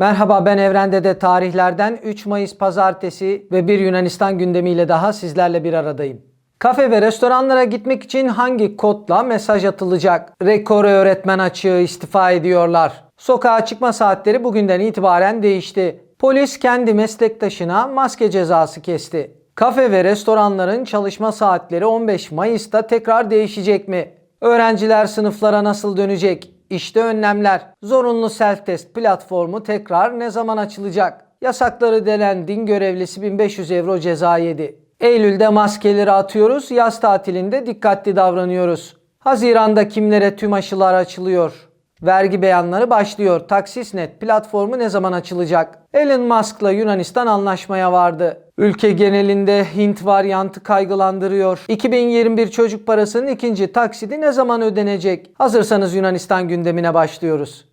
Merhaba ben Evren'de de tarihlerden 3 Mayıs pazartesi ve bir Yunanistan gündemiyle daha sizlerle bir aradayım. Kafe ve restoranlara gitmek için hangi kodla mesaj atılacak? Rekor öğretmen açığı istifa ediyorlar. Sokağa çıkma saatleri bugünden itibaren değişti. Polis kendi meslektaşına maske cezası kesti. Kafe ve restoranların çalışma saatleri 15 Mayıs'ta tekrar değişecek mi? Öğrenciler sınıflara nasıl dönecek? İşte önlemler. Zorunlu self-test platformu tekrar ne zaman açılacak? Yasakları delen din görevlisi 1500 euro ceza yedi. Eylül'de maskeleri atıyoruz, yaz tatilinde dikkatli davranıyoruz. Haziranda kimlere tüm aşılar açılıyor? Vergi beyanları başlıyor. Taksisnet platformu ne zaman açılacak? Elon Musk'la Yunanistan anlaşmaya vardı. Ülke genelinde Hint varyantı kaygılandırıyor. 2021 çocuk parasının ikinci taksidi ne zaman ödenecek? Hazırsanız Yunanistan gündemine başlıyoruz.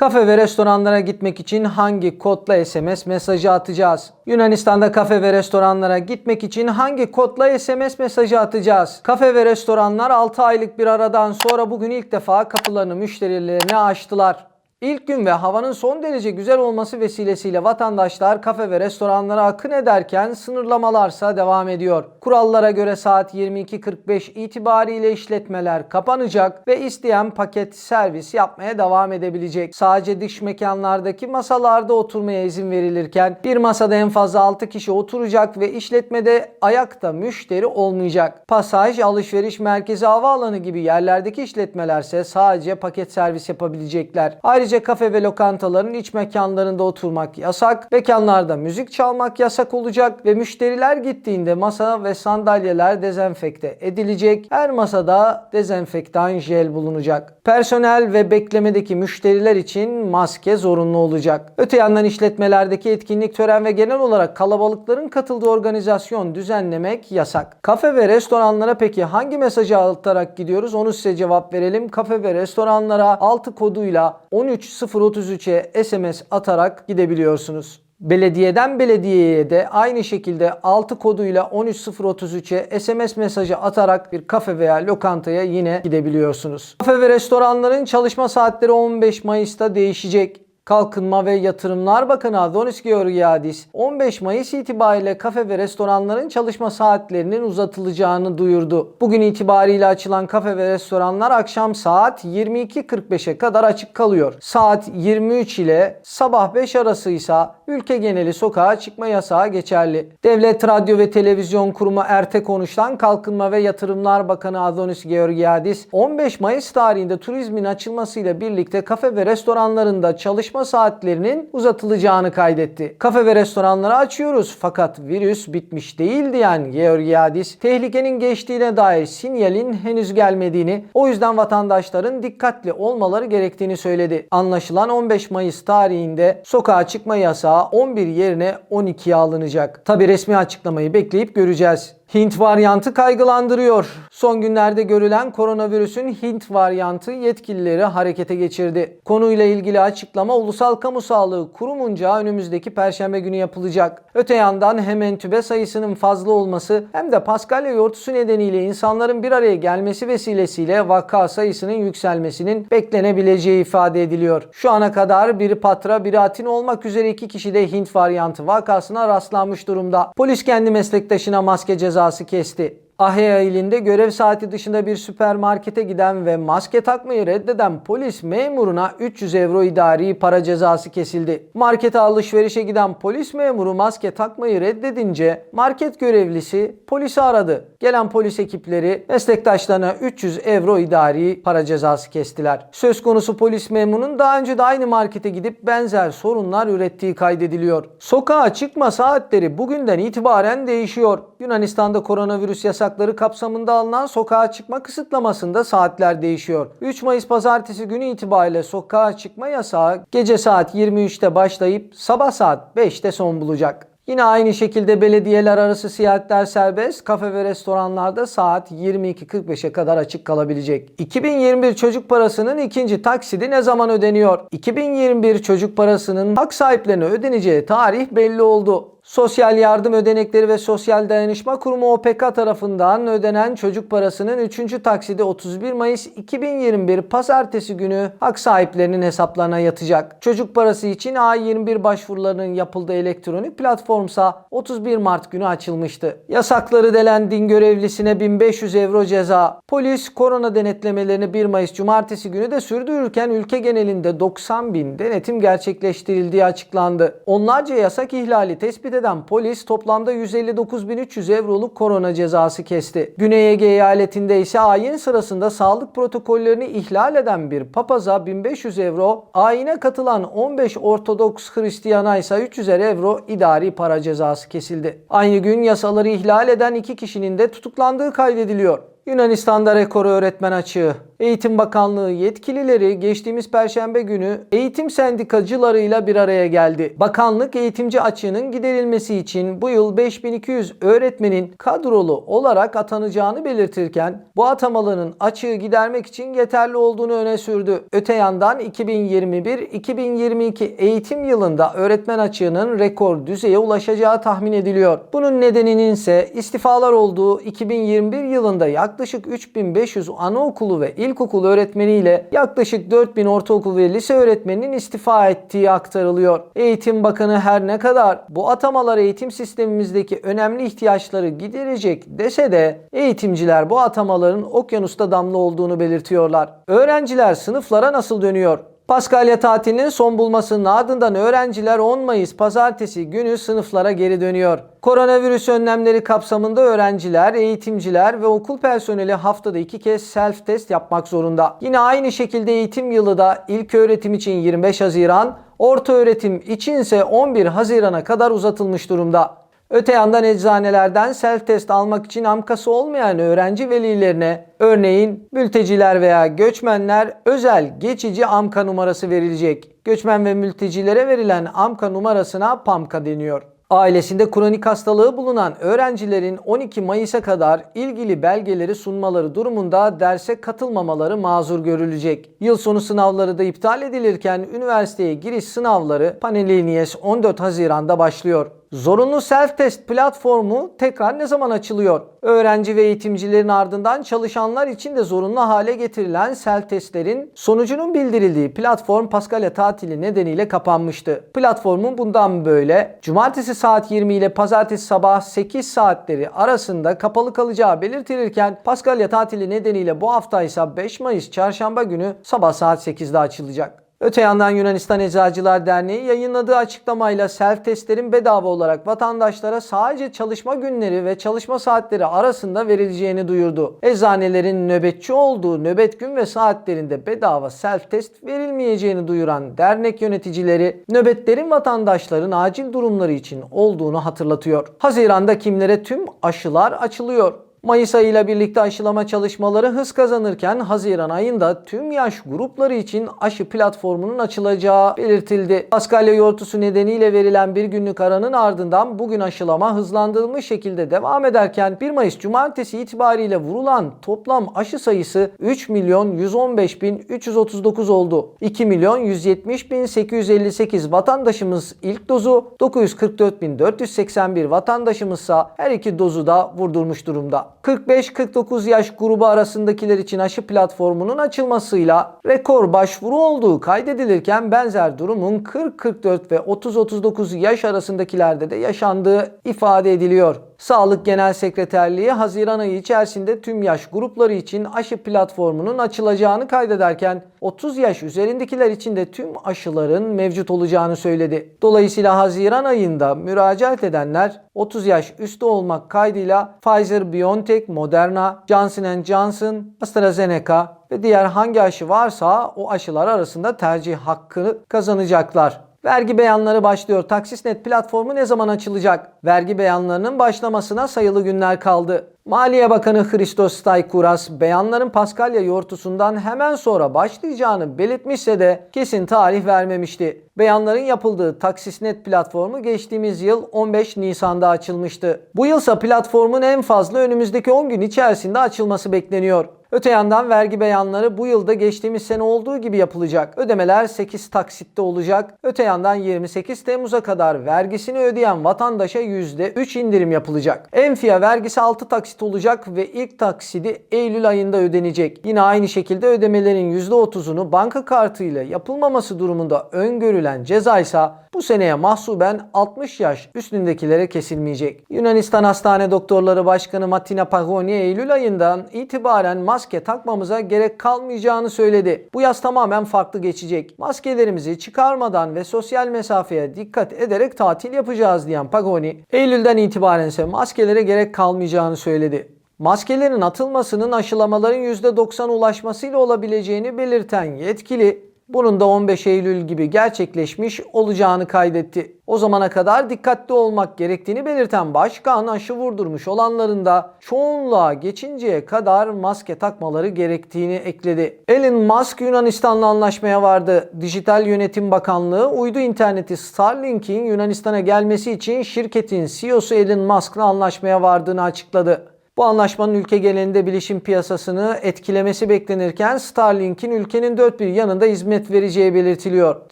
Kafe ve restoranlara gitmek için hangi kodla SMS mesajı atacağız? Yunanistan'da kafe ve restoranlara gitmek için hangi kodla SMS mesajı atacağız? Kafe ve restoranlar 6 aylık bir aradan sonra bugün ilk defa kapılarını müşterilerine açtılar. İlk gün ve havanın son derece güzel olması vesilesiyle vatandaşlar kafe ve restoranlara akın ederken sınırlamalarsa devam ediyor. Kurallara göre saat 22.45 itibariyle işletmeler kapanacak ve isteyen paket servis yapmaya devam edebilecek. Sadece dış mekanlardaki masalarda oturmaya izin verilirken bir masada en fazla 6 kişi oturacak ve işletmede ayakta müşteri olmayacak. Pasaj, alışveriş merkezi, havaalanı gibi yerlerdeki işletmelerse sadece paket servis yapabilecekler. Ayrıca kafe ve lokantaların iç mekanlarında oturmak yasak, mekanlarda müzik çalmak yasak olacak ve müşteriler gittiğinde masa ve sandalyeler dezenfekte edilecek. Her masada dezenfektan jel bulunacak. Personel ve beklemedeki müşteriler için maske zorunlu olacak. Öte yandan işletmelerdeki etkinlik, tören ve genel olarak kalabalıkların katıldığı organizasyon düzenlemek yasak. Kafe ve restoranlara peki hangi mesajı atarak gidiyoruz onu size cevap verelim. Kafe ve restoranlara 6 koduyla 13033'e SMS atarak gidebiliyorsunuz. Belediyeden belediyeye de aynı şekilde 6 koduyla 13033'e SMS mesajı atarak bir kafe veya lokantaya yine gidebiliyorsunuz. Kafe ve restoranların çalışma saatleri 15 Mayıs'ta değişecek. Kalkınma ve Yatırımlar Bakanı Adonis Georgiadis 15 Mayıs itibariyle kafe ve restoranların çalışma saatlerinin uzatılacağını duyurdu. Bugün itibariyle açılan kafe ve restoranlar akşam saat 22.45'e kadar açık kalıyor. Saat 23 ile sabah 5 arası ise ülke geneli sokağa çıkma yasağı geçerli. Devlet Radyo ve Televizyon Kurumu ERTE konuştan Kalkınma ve Yatırımlar Bakanı Adonis Georgiadis 15 Mayıs tarihinde turizmin açılmasıyla birlikte kafe ve restoranlarında çalışma saatlerinin uzatılacağını kaydetti. Kafe ve restoranları açıyoruz fakat virüs bitmiş değil diyen Georgiadis tehlikenin geçtiğine dair sinyalin henüz gelmediğini o yüzden vatandaşların dikkatli olmaları gerektiğini söyledi. Anlaşılan 15 Mayıs tarihinde sokağa çıkma yasağı 11 yerine 12'ye alınacak. Tabi resmi açıklamayı bekleyip göreceğiz. Hint varyantı kaygılandırıyor. Son günlerde görülen koronavirüsün Hint varyantı yetkilileri harekete geçirdi. Konuyla ilgili açıklama Ulusal Kamu Sağlığı Kurumunca önümüzdeki perşembe günü yapılacak. Öte yandan hem entübe sayısının fazla olması hem de Paskalya yortusu nedeniyle insanların bir araya gelmesi vesilesiyle vaka sayısının yükselmesinin beklenebileceği ifade ediliyor. Şu ana kadar biri Patra biri Atin olmak üzere iki kişi de Hint varyantı vakasına rastlanmış durumda. Polis kendi meslektaşına maske cezası kesti. Ahya ilinde görev saati dışında bir süpermarkete giden ve maske takmayı reddeden polis memuruna 300 euro idari para cezası kesildi. Markete alışverişe giden polis memuru maske takmayı reddedince market görevlisi polisi aradı. Gelen polis ekipleri meslektaşlarına 300 euro idari para cezası kestiler. Söz konusu polis memurunun daha önce de aynı markete gidip benzer sorunlar ürettiği kaydediliyor. Sokağa çıkma saatleri bugünden itibaren değişiyor. Yunanistan'da koronavirüs yasakları kapsamında alınan sokağa çıkma kısıtlamasında saatler değişiyor. 3 Mayıs pazartesi günü itibariyle sokağa çıkma yasağı gece saat 23'te başlayıp sabah saat 5'te son bulacak. Yine aynı şekilde belediyeler arası seyahatler serbest, kafe ve restoranlarda saat 22.45'e kadar açık kalabilecek. 2021 çocuk parasının ikinci taksidi ne zaman ödeniyor? 2021 çocuk parasının hak sahiplerine ödeneceği tarih belli oldu. Sosyal Yardım Ödenekleri ve Sosyal Dayanışma Kurumu OPK tarafından ödenen çocuk parasının 3. taksidi 31 Mayıs 2021 Pazartesi günü hak sahiplerinin hesaplarına yatacak. Çocuk parası için A21 başvurularının yapıldığı elektronik platformsa 31 Mart günü açılmıştı. Yasakları delen din görevlisine 1500 euro ceza. Polis korona denetlemelerini 1 Mayıs Cumartesi günü de sürdürürken ülke genelinde 90 bin denetim gerçekleştirildiği açıklandı. Onlarca yasak ihlali tespit eden polis toplamda 159.300 euroluk korona cezası kesti. Güney Ege eyaletinde ise ayin sırasında sağlık protokollerini ihlal eden bir papaza 1500 euro, ayine katılan 15 Ortodoks Hristiyana ise 300'er euro idari para cezası kesildi. Aynı gün yasaları ihlal eden iki kişinin de tutuklandığı kaydediliyor. Yunanistan'da rekor öğretmen açığı. Eğitim Bakanlığı yetkilileri geçtiğimiz perşembe günü eğitim sendikacılarıyla bir araya geldi. Bakanlık eğitimci açığının giderilmesi için bu yıl 5200 öğretmenin kadrolu olarak atanacağını belirtirken bu atamaların açığı gidermek için yeterli olduğunu öne sürdü. Öte yandan 2021-2022 eğitim yılında öğretmen açığının rekor düzeye ulaşacağı tahmin ediliyor. Bunun nedeninin ise istifalar olduğu 2021 yılında yaklaşık 3500 anaokulu ve ilkokul öğretmeniyle yaklaşık 4000 ortaokul ve lise öğretmeninin istifa ettiği aktarılıyor. Eğitim Bakanı her ne kadar bu atamalar eğitim sistemimizdeki önemli ihtiyaçları giderecek dese de eğitimciler bu atamaların okyanusta damla olduğunu belirtiyorlar. Öğrenciler sınıflara nasıl dönüyor? Paskalya tatilinin son bulmasının ardından öğrenciler 10 Mayıs pazartesi günü sınıflara geri dönüyor. Koronavirüs önlemleri kapsamında öğrenciler, eğitimciler ve okul personeli haftada iki kez self test yapmak zorunda. Yine aynı şekilde eğitim yılı da ilk öğretim için 25 Haziran, orta öğretim için ise 11 Haziran'a kadar uzatılmış durumda. Öte yandan eczanelerden self test almak için amkası olmayan öğrenci velilerine örneğin mülteciler veya göçmenler özel geçici amka numarası verilecek. Göçmen ve mültecilere verilen amka numarasına PAMKA deniyor. Ailesinde kronik hastalığı bulunan öğrencilerin 12 Mayıs'a kadar ilgili belgeleri sunmaları durumunda derse katılmamaları mazur görülecek. Yıl sonu sınavları da iptal edilirken üniversiteye giriş sınavları Panellinies 14 Haziran'da başlıyor. Zorunlu self test platformu tekrar ne zaman açılıyor? Öğrenci ve eğitimcilerin ardından çalışanlar için de zorunlu hale getirilen self testlerin sonucunun bildirildiği platform Paskalya tatili nedeniyle kapanmıştı. Platformun bundan böyle cumartesi saat 20 ile pazartesi sabah 8 saatleri arasında kapalı kalacağı belirtilirken Paskalya tatili nedeniyle bu hafta ise 5 Mayıs çarşamba günü sabah saat 8'de açılacak. Öte yandan Yunanistan Eczacılar Derneği yayınladığı açıklamayla self testlerin bedava olarak vatandaşlara sadece çalışma günleri ve çalışma saatleri arasında verileceğini duyurdu. Eczanelerin nöbetçi olduğu nöbet gün ve saatlerinde bedava self test verilmeyeceğini duyuran dernek yöneticileri nöbetlerin vatandaşların acil durumları için olduğunu hatırlatıyor. Haziranda kimlere tüm aşılar açılıyor. Mayıs ayıyla birlikte aşılama çalışmaları hız kazanırken Haziran ayında tüm yaş grupları için aşı platformunun açılacağı belirtildi. Paskalya yortusu nedeniyle verilen bir günlük aranın ardından bugün aşılama hızlandırılmış şekilde devam ederken 1 Mayıs Cumartesi itibariyle vurulan toplam aşı sayısı 3 milyon 115 bin 339 oldu. 2 milyon 170 bin 858 vatandaşımız ilk dozu, 944 bin 481 vatandaşımızsa her iki dozu da vurdurmuş durumda. 45-49 yaş grubu arasındakiler için aşı platformunun açılmasıyla rekor başvuru olduğu kaydedilirken benzer durumun 40-44 ve 30-39 yaş arasındakilerde de yaşandığı ifade ediliyor. Sağlık Genel Sekreterliği Haziran ayı içerisinde tüm yaş grupları için aşı platformunun açılacağını kaydederken 30 yaş üzerindekiler için de tüm aşıların mevcut olacağını söyledi. Dolayısıyla Haziran ayında müracaat edenler 30 yaş üstü olmak kaydıyla Pfizer, BioNTech, Moderna, Johnson Johnson, AstraZeneca ve diğer hangi aşı varsa o aşılar arasında tercih hakkını kazanacaklar. Vergi beyanları başlıyor. Taksisnet platformu ne zaman açılacak? Vergi beyanlarının başlamasına sayılı günler kaldı. Maliye Bakanı Christos Staykouras beyanların Paskalya yortusundan hemen sonra başlayacağını belirtmişse de kesin tarih vermemişti. Beyanların yapıldığı Taksisnet platformu geçtiğimiz yıl 15 Nisan'da açılmıştı. Bu yılsa platformun en fazla önümüzdeki 10 gün içerisinde açılması bekleniyor. Öte yandan vergi beyanları bu yılda geçtiğimiz sene olduğu gibi yapılacak. Ödemeler 8 taksitte olacak. Öte yandan 28 Temmuz'a kadar vergisini ödeyen vatandaşa %3 indirim yapılacak. Enfia vergisi 6 taksit olacak ve ilk taksidi Eylül ayında ödenecek. Yine aynı şekilde ödemelerin %30'unu banka kartıyla yapılmaması durumunda öngörülen ceza ise bu seneye mahsuben 60 yaş üstündekilere kesilmeyecek. Yunanistan Hastane Doktorları Başkanı Martina Pagoni Eylül ayından itibaren maske takmamıza gerek kalmayacağını söyledi. Bu yaz tamamen farklı geçecek. Maskelerimizi çıkarmadan ve sosyal mesafeye dikkat ederek tatil yapacağız diyen Pagoni, Eylül'den itibaren ise maskelere gerek kalmayacağını söyledi. Maskelerin atılmasının aşılamaların %90 ulaşmasıyla olabileceğini belirten yetkili bunun da 15 Eylül gibi gerçekleşmiş olacağını kaydetti. O zamana kadar dikkatli olmak gerektiğini belirten başkan aşı vurdurmuş olanların da çoğunluğa geçinceye kadar maske takmaları gerektiğini ekledi. Elon Musk Yunanistan'la anlaşmaya vardı. Dijital Yönetim Bakanlığı uydu interneti Starlink'in Yunanistan'a gelmesi için şirketin CEO'su Elon Musk'la anlaşmaya vardığını açıkladı. Bu anlaşmanın ülke genelinde bilişim piyasasını etkilemesi beklenirken Starlink'in ülkenin dört bir yanında hizmet vereceği belirtiliyor.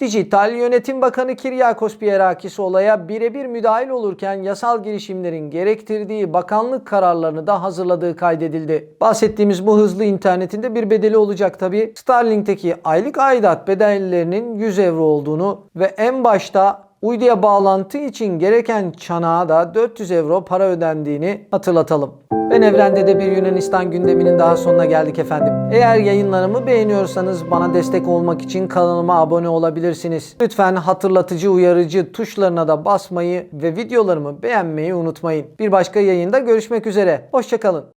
Dijital Yönetim Bakanı Kiryakos Pierakis olaya birebir müdahil olurken yasal girişimlerin gerektirdiği bakanlık kararlarını da hazırladığı kaydedildi. Bahsettiğimiz bu hızlı internetinde bir bedeli olacak tabi. Starlink'teki aylık aidat bedellerinin 100 euro olduğunu ve en başta uyduya bağlantı için gereken çanağa da 400 euro para ödendiğini hatırlatalım. Ben Evren'de de bir Yunanistan gündeminin daha sonuna geldik efendim. Eğer yayınlarımı beğeniyorsanız bana destek olmak için kanalıma abone olabilirsiniz. Lütfen hatırlatıcı uyarıcı tuşlarına da basmayı ve videolarımı beğenmeyi unutmayın. Bir başka yayında görüşmek üzere. Hoşçakalın.